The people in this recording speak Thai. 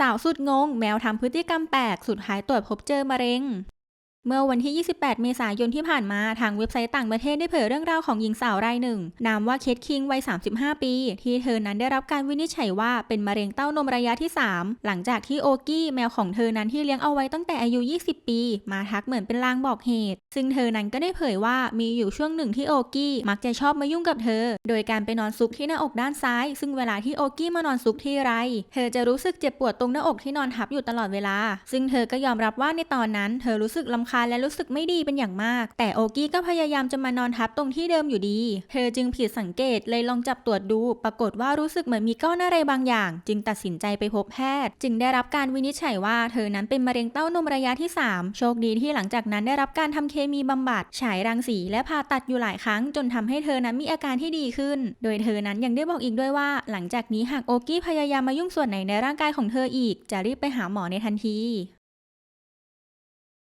สาวสุดงง แมวทำพฤติกรรมแปลก สุดท้ายตรวจพบเจอมะเร็ง เมื่อวันที่ 28 เมษายนที่ผ่านมา ทางเว็บไซต์ต่างประเทศได้เผยเรื่องราวของหญิงสาวรายหนึ่ง นามว่าเคทคิงวัย 35 ปี ที่เธอนั้นได้รับการวินิจฉัยว่าเป็นมะเร็งเต้านมระยะที่ 3 หลังจากที่โอกี้แมวของเธอนั้นที่เลี้ยงเอาไว้ตั้งแต่อายุ 20 ปี มาทักเหมือนเป็นลางบอกเหตุ ซึ่งเธอนั้นก็ได้เผยว่ามีอยู่ช่วงหนึ่งที่โอกี้มักจะชอบมายุ่งกับเธอ โดยการไปนอนซุกที่หน้าอกด้านซ้าย ซึ่งเวลาที่โอกี้มานอนซุกที่ไร เธอจะรู้สึกเจ็บปวดตรงหน้าอกที่นอนทับอยู่ตลอดเวลา ซึ่งเธอก็ยอมรับว่าในตอนนั้น เธอรู้สึกลำคาญและรู้สึกไม่ดีเป็นอย่างมาก แต่โอกี้ก็พยายามจะมานอนทับตรงที่เดิมอยู่ดี เธอจึงผิดสังเกตเลยลองจับตรวจดู ปรากฏว่ารู้สึกเหมือนมีก้อนอะไรบางอย่าง จึงตัดสินใจไปพบแพทย์ จึงได้รับการวินิจฉัยว่าเธอนั้นเป็นมะเร็งเต้านมระยะที่ 3 โชคดีที่หลังจากนั้นได้รับการทำเคมีบำบัดฉายรังสีและผ่าตัดอยู่หลายครั้ง จนทำให้เธอนั้นมีอาการที่ดีขึ้น โดยเธอนั้นยังได้บอกอีกด้วยว่า หลังจากนี้หากโอกี้พยายามมายุ่งส่วนไหนในร่างกายของเธออีก จะรีบไปหาหมอในทันที